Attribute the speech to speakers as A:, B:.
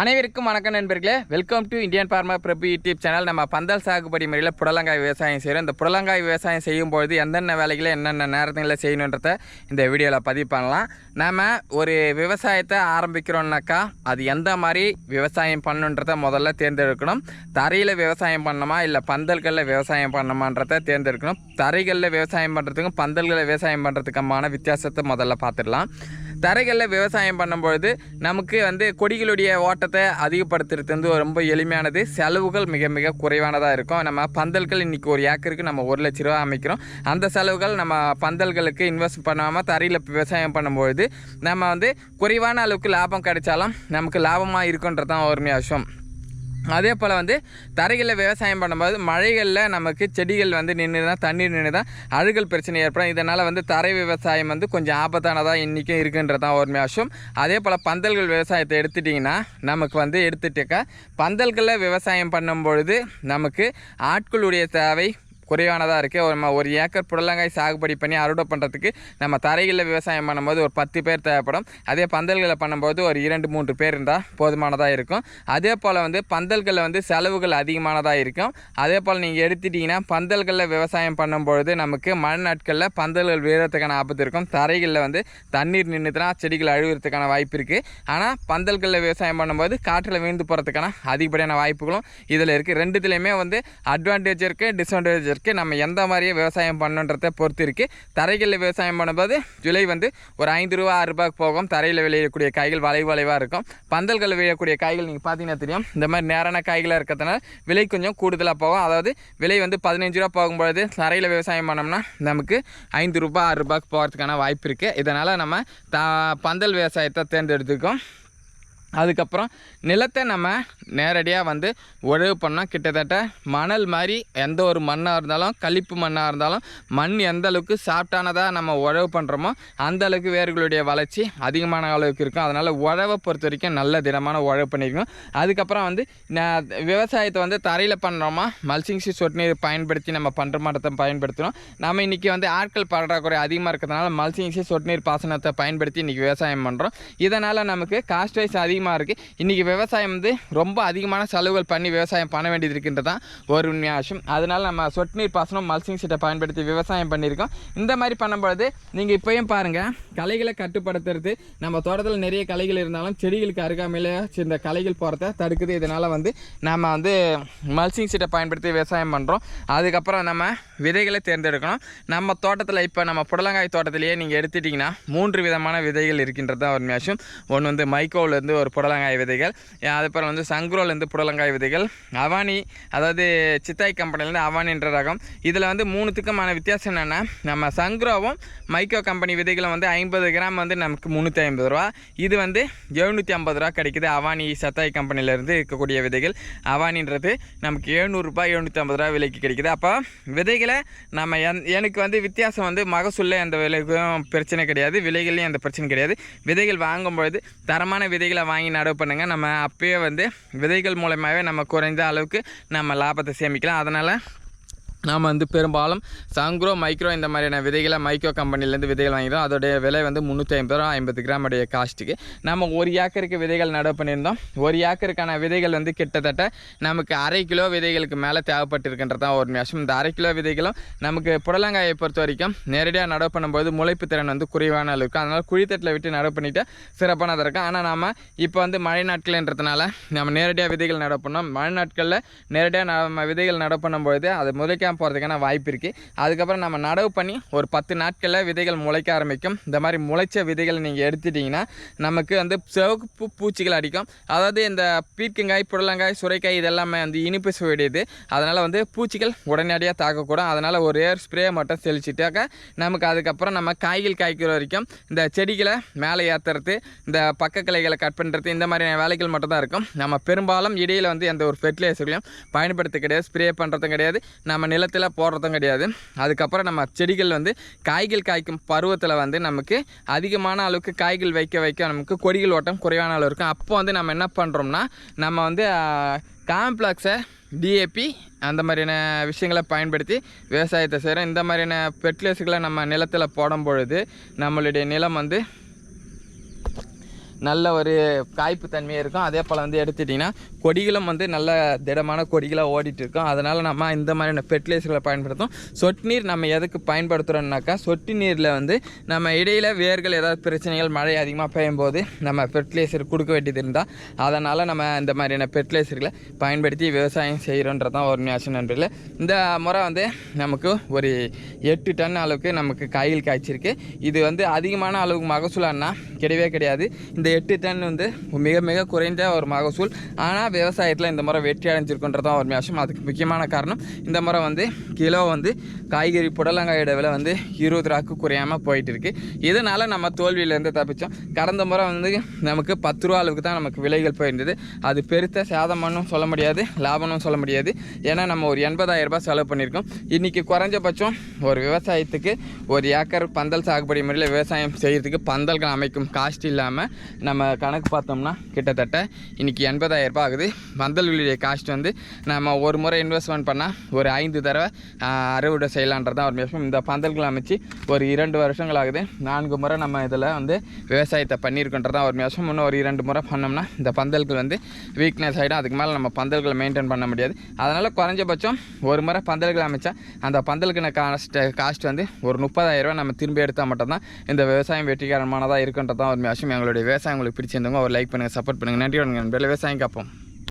A: அனைவருக்கும் வணக்கம் நண்பர்களே. Welcome to Indian pharma Prabhu YouTube channel நம்ம பந்தல் சாகுபடி முறையில் புடலங்காய் விவசாயம் செய்கிறோம் இந்த புடலங்காய் விவசாயம் செய்யும்பொழுது எந்தெந்த வேலைகளை என்னென்ன நேரத்தில் செய்யணுன்றத இந்த வீடியோவில் பதிவு பண்ணலாம். நாம் ஒரு விவசாயத்தை ஆரம்பிக்கிறோம்னாக்கா அது எந்த மாதிரி விவசாயம் பண்ணுன்றதை முதல்ல தேர்ந்தெடுக்கணும். தரையில் விவசாயம் பண்ணணுமா இல்லை பந்தல்களில் விவசாயம் பண்ணணுமான்றத தேர்ந்தெடுக்கணும். தரைகளில் விவசாயம் பண்ணுறதுக்கும் பந்தல்களில் விவசாயம் பண்ணுறதுக்குமான வித்தியாசத்தை முதல்ல பார்த்துடலாம். தரைகளில் விவசாயம் பண்ணும்பொழுது நமக்கு வந்து கொடிகளுடைய ஓட்டத்தை அதிகப்படுத்துறது வந்து ரொம்ப எளிமையானது. செலவுகள் மிக மிக குறைவானதாக இருக்கும். நம்ம பந்தல்கள் இன்றைக்கி ஒரு ஏக்கருக்கு நம்ம ஒரு லட்ச ரூபா அமைக்கிறோம். அந்த செலவுகள் நம்ம பந்தல்களுக்கு இன்வெஸ்ட் பண்ணாமல் தரையில் விவசாயம் பண்ணும்பொழுது நம்ம வந்து குறைவான அளவுக்கு லாபம் கிடைச்சாலும் நமக்கு லாபமாக இருக்குன்றது தான் ஒரு விஷயம் அதே போல் வந்து தரைகளில் விவசாயம் பண்ணும்போது மழைகளில் நமக்கு செடிகள் வந்து நின்று தான் தண்ணீர் நின்று தான் அழுகல் பிரச்சனை ஏற்படும். இதனால் வந்து தரை விவசாயம் வந்து கொஞ்சம் ஆபத்தானதாக இன்றைக்கும் இருக்குன்றது தான் ஒரு விஷயம் அதே போல் பந்தல்கள் விவசாயத்தை எடுத்துட்டிங்கன்னா நமக்கு வந்து எடுத்துட்டாக்கா பந்தல்களில் விவசாயம் பண்ணும்பொழுது நமக்கு ஆட்களுடைய தேவை குறைவானதாக இருக்குது ஒரு ஒரு ஏக்கர் புடலங்காய் சாகுபடி பண்ணி அறுவடை பண்ணுறதுக்கு நம்ம தரைகளில் விவசாயம் பண்ணும்போது ஒரு பத்து பேர் தேவைப்படும். அதே பந்தல்களை பண்ணும்போது ஒரு இரண்டு மூன்று பேர் இருந்தால் போதுமானதாக இருக்கும். அதே போல் வந்து பந்தல்களில் வந்து செலவுகள் அதிகமானதாக இருக்கும். அதே போல் நீங்கள் எடுத்துட்டிங்கன்னா பந்தல்களில் விவசாயம் பண்ணும்பொழுது நமக்கு மழை நாட்களில் பந்தல்கள் வீழறதுக்கான ஆபத்து இருக்கும். தரைகளில் வந்து தண்ணீர் நின்றுதுன்னா செடிகள் அழுகிறதுக்கான வாய்ப்பு இருக்குது ஆனால் பந்தல்களில் விவசாயம் பண்ணும்போது காற்றில் வீழ்ந்து போகிறதுக்கான அதிகப்படியான வாய்ப்புகளும் இதில் இருக்குது ரெண்டுத்துலேயுமே வந்து அட்வான்டேஜ் இருக்குது டிஸ்அட்வான்டேஜ் இருக்குது நம்ம எந்த மாதிரியே விவசாயம் பண்ணுன்றதை பொறுத்து இருக்குது தரைகளில் விவசாயம் பண்ணும்போது விலை வந்து ஒரு ஐந்து ரூபா ஆறு ரூபாய்க்கு போகும். தரையில் விளையக்கூடிய காய்கள் வளைவு வளைவாக இருக்கும். பந்தல்களில் விளையக்கூடிய காய்கள் நீங்கள் பார்த்தீங்கன்னா தெரியும். இந்த மாதிரி நேரான காய்களாக இருக்கிறதுனால விலை கொஞ்சம் கூடுதலாக போகும். அதாவது விலை வந்து பதினஞ்சு ரூபா போகும்பொழுது தரையில் விவசாயம் பண்ணோம்னா நமக்கு ஐந்து ரூபாய் ஆறு ரூபாய்க்கு போகிறதுக்கான வாய்ப்பு இருக்குது இதனால் நம்ம த பந்தல் விவசாயத்தை தேர்ந்தெடுத்துக்கோம். அதுக்கப்புறம் நிலத்தை நம்ம நேரடியாக வந்து உழவு பண்ணால் கிட்டத்தட்ட மணல் மாதிரி எந்த ஒரு மண்ணாக இருந்தாலும் கழிப்பு மண்ணாக இருந்தாலும் மண் எந்த அளவுக்கு சாஃப்டானதாக நம்ம உழவு பண்ணுறோமோ அந்த அளவுக்கு வேர்களுடைய வளர்ச்சி அதிகமான அளவுக்கு இருக்கும். அதனால் உழவை பொறுத்த வரைக்கும் நல்ல திடமான உழவு பண்ணிக்கணும். அதுக்கப்புறம் வந்து நான் விவசாயத்தை வந்து தரையில் பண்ணுறோமா மல்சிங் சி சொட்டு நீர் பயன்படுத்தி நம்ம பண்ணுற மாட்டத்தை பயன்படுத்துகிறோம் நம்ம இன்றைக்கி வந்து ஆட்கள் பற்றாக்குறை அதிகமாக இருக்கிறதுனால மல்சிங் சி சொட்டு நீர் பாசனத்தை பயன்படுத்தி இன்றைக்கி விவசாயம் பண்ணுறோம் இதனால் நமக்கு காஸ்ட் வைஸ் அதிகம் அதிகமாக இருக்குது இன்றைக்கி விவசாயம் வந்து ரொம்ப அதிகமான செலவுகள் பண்ணி விவசாயம் பண்ண வேண்டியது இருக்கின்றது தான் ஒரு உண்மையான விஷயம் அதனால் நம்ம சொட்டு நீர் பாசனம் மல்சிங் சீட்டை பயன்படுத்தி விவசாயம் பண்ணியிருக்கோம். இந்த மாதிரி பண்ணும்பொழுது நீங்கள் இப்போயும் பாருங்கள் கலைகளை கட்டுப்படுத்துறது நம்ம தோட்டத்தில் நிறைய கலைகள் இருந்தாலும் செடிகளுக்கு அருகாமையில் இந்த கலைகள் போகிறத தடுக்குது. இதனால் வந்து நம்ம வந்து மல்சிங் சீட்டை பயன்படுத்தி விவசாயம் பண்ணுறோம் அதுக்கப்புறம் நம்ம விதைகளை தேர்ந்தெடுக்கணும். நம்ம தோட்டத்தில் இப்போ நம்ம புடலங்காய் தோட்டத்திலேயே நீங்கள் எடுத்துட்டிங்கன்னா மூன்று விதமான விதைகள் இருக்கின்றது தான் ஒரு மேஷம் ஒன்று வந்து மைக்கோவிலேருந்து ஒரு புடலங்காய் விதைகள். அதுக்கப்புறம் வந்து சங்குரோலேருந்து புடலங்காய் விதைகள். அவானி அதாவது சித்தாய் கம்பெனிலேருந்து அவானின்ற ரகம். இதில் வந்து மூணுத்துக்குமான வித்தியாசம் என்னென்னா நம்ம சங்குரோவும் மைக்கோ கம்பெனி விதைகளும் வந்து ஐம்பது கிராம் வந்து நமக்கு முந்நூற்றி ஐம்பது ரூபா. இது வந்து எழுநூற்றி ஐம்பது ரூபா கிடைக்குது அவானி சத்தாய் கம்பெனிலேருந்து இருக்கக்கூடிய விதைகள். அவானின்றது நமக்கு எழுநூறுபா எழுநூற்றி ஐம்பது ரூபா விலைக்கு கிடைக்குது. அப்போ விதைகளை நம்ம என் எனக்கு வந்து வித்தியாசம் வந்து மகசூலில் எந்த விலைக்கும் பிரச்சனை கிடையாது. விலைகள்லையும் எந்த பிரச்சனை கிடையாது. விதைகள் வாங்கும்பொழுது தரமான விதைகளை வாங்கி நடவு பண்ணுங்க. நம்ம அப்பயே வந்து விதைகள் மூலமாகவே நம்ம குறைந்த அளவுக்கு நம்ம லாபத்தை சேமிக்கலாம். அதனால் நாம் வந்து பெரும்பாலும் சங்க்ரோ மைக்ரோ இந்த மாதிரியான விதைகளை மைக்ரோ கம்பெனிலேருந்து விதைகள் வாங்கிடும் அதோடைய விலை வந்து முந்நூற்றி ஐம்பது ரூபா ஐம்பது கிராம் உடைய காஸ்ட்டுக்கு. நம்ம ஒரு ஏக்கருக்கு விதைகள் நடவு பண்ணியிருந்தோம். ஒரு ஏக்கருக்கான விதைகள் வந்து கிட்டத்தட்ட நமக்கு அரை கிலோ விதைகளுக்கு மேலே தேவைப்பட்டிருக்கின்றது தான் ஒரு நிமிஷம். இந்த அரை கிலோ விதைகளும் நமக்கு புடலங்காயை பொறுத்த வரைக்கும் நேரடியாக நடவு பண்ணும்போது முளைப்பு திறன் வந்து குறைவான அளவுக்கு. அதனால் குழித்தட்டில் விட்டு நடவு பண்ணிவிட்டு சிறப்பானதாக இருக்கும். ஆனால் நாம் இப்போ வந்து மழை நாட்கள்ன்றதுனால நம்ம நேரடியாக விதைகள் நடவு பண்ணோம். மழை நாட்களில் நேரடியாக நம்ம விதைகள் நடவு பண்ணும்பொழுது அது முளைக்காம போகிறதுக்கான வாய்ப்பு இருக்குது அதுக்கப்புறம் நம்ம நடவு பண்ணி ஒரு பத்து நாட்களில் விதைகள் முளைக்க ஆரம்பிக்கும். இந்த மாதிரி முளைச்ச விதைகளை நீங்கள் எடுத்துட்டிங்கன்னா நமக்கு வந்து சிவப்பு பூச்சிகள் அடிக்கும். அதாவது இந்த பீர்க்கங்காய் புடலங்காய் சுரைக்காய் இதெல்லாமே வந்து இனிப்பு சுவையுடையது. அதனால் வந்து பூச்சிகள் உடனடியாக தாக்கக்கூடும். அதனால் ஒரு ஏர் ஸ்ப்ரே மட்டும் தெளிச்சுட்டாக்க நமக்கு அதுக்கப்புறம் நம்ம காய்கள் காய்க்கிற வரைக்கும் இந்த செடிகளை மேலே ஏற்றுறது இந்த பக்க கிளைகளை கட் பண்ணுறது இந்த மாதிரியான வேலைகள் மட்டும் தான் இருக்கும். நம்ம பெரும்பாலும் இடையில் வந்து எந்த ஒரு ஃபெர்டிலைசர்களையும் பயன்படுத்த கிடையாது ஸ்ப்ரே பண்ணுறதும் கிடையாது. நம்ம நிலத்தில் போடுறதும் கிடையாது. அதுக்கப்புறம் நம்ம செடிகள் வந்து காய்கள் காய்க்கும் பருவத்தில் வந்து நமக்கு அதிகமான அளவுக்கு காய்கள் வைக்க வைக்க நமக்கு கொடிகள் ஓட்டம் குறைவான அளவு இருக்கும். அப்போ வந்து நம்ம என்ன பண்ணுறோம்னா நம்ம வந்து காம்ப்ளெக்ஸை டிஏபி அந்த மாதிரியான விஷயங்களை பயன்படுத்தி விவசாயத்தை செய்கிறோம் இந்த மாதிரியான ஃபெர்டிலைசர்களை நம்ம நிலத்தில் போடும் பொழுது நம்மளுடைய நிலம் வந்து நல்ல ஒரு காய்ப்பு தன்மையாக இருக்கும். அதே போல் வந்து எடுத்துட்டிங்கன்னா கொடிகளும் வந்து நல்ல திடமான கொடிகளாக ஓடிட்டு இருக்கும் அதனால் நம்ம இந்த மாதிரியான ஃபெர்டிலைசர்களை பயன்படுத்தும். சொட்டு நீர் நம்ம எதுக்கு பயன்படுத்துகிறோம்னாக்கா சொட்டு நீரில் வந்து நம்ம இடையில் வேர்கள் ஏதாவது பிரச்சனைகள் மழை அதிகமாக பெய்யும் போது நம்ம ஃபெர்டிலைசர் கொடுக்க வேண்டியது இருந்தால் அதனால் நம்ம இந்த மாதிரியான ஃபெர்டிலைசர்களை பயன்படுத்தி விவசாயம் செய்கிறோன்றது தான் ஒரு நேஷன் நண்பர்களே இந்த முறை வந்து நமக்கு ஒரு எட்டு டன் அளவுக்கு நமக்கு காய்கள் காய்ச்சிருக்கு. இது வந்து அதிகமான அளவுக்கு மகசூலான்னா கிடையவே கிடையாது. இந்த எட்டு டன் வந்து மிக மிக குறைந்த ஒரு மகசூல். ஆனால் விவசாயத்தில் இந்த முறை வெற்றி அடைஞ்சிருக்குன்றது தான் ஒரு விஷயம் அதுக்கு முக்கியமான காரணம் இந்த முறை வந்து கிலோ வந்து காய்கறி புடலங்காயோட விலை வந்து இருபது ரூபாக்கு குறையாமல் போயிட்டு இருக்கு இதனால் நம்ம தோல்வியிலேருந்து தப்பிச்சோம். கடந்த முறை வந்து நமக்கு பத்து ரூபா அளவுக்கு தான் நமக்கு விலைகள் போயிருந்தது. அது பெருத்த சேதம்னு சொல்ல முடியாது லாபம்னு சொல்ல முடியாது. ஏன்னா நம்ம ஒரு எண்பதாயிரம் ரூபாய் செலவு பண்ணியிருக்கோம். இன்றைக்கி குறைஞ்சபட்சம் ஒரு விவசாயத்துக்கு ஒரு ஏக்கர் பந்தல் சாகுபடி முறையில் விவசாயம் செய்கிறதுக்கு பந்தல்கள் அமைக்கும் காஸ்ட் இல்லாமல் நம்ம கணக்கு பார்த்தோம்னா கிட்டத்தட்ட இன்றைக்கி எண்பதாயிரம் ரூபாய் ஆகுது. பந்தல்களுடைய காஸ்ட் வந்து நம்ம ஒரு முறை இன்வெஸ்ட்மெண்ட் பண்ணால் ஒரு ஐந்து தடவை அறுவடை செய்யலான்றதான் ஒரு விஷயம். இந்த பந்தல்கள் அமைச்சு ஒரு இரண்டு வருஷங்கள் ஆகுது. நான்கு முறை நம்ம இதில் வந்து விவசாயத்தை பண்ணியிருக்கோன்றதான் ஒரு விஷயம். இன்னும் ஒரு இரண்டு முறை பண்ணோம்னா இந்த பந்தல்கள் வந்து வீக்னஸ் ஆகிடும் அதுக்கு மேலே நம்ம பந்தல்களை மெயின்டைன் பண்ண முடியாது. அதனால் குறைஞ்சபட்சம் ஒரு முறை பந்தல்கள் அமைச்சா அந்த பந்தல்கான காஸ்ட் காஸ்ட் வந்து ஒரு முப்பதாயிரரூவா நம்ம திரும்பி எடுத்தால் மட்டும்தான் இந்த விவசாயம் வெற்றிகரமானதாக இருக்குன்றதான் ஒரு விஷயம். எங்களுடைய விவசாயம் உங்களுக்கு பிடிச்சிருந்தவங்க ஒரு லைக் பண்ணுங்கள் சப்போர்ட் பண்ணுங்கள் நன்றி வணக்கம் நண்பர்களே. விவசாயம் காப்போம்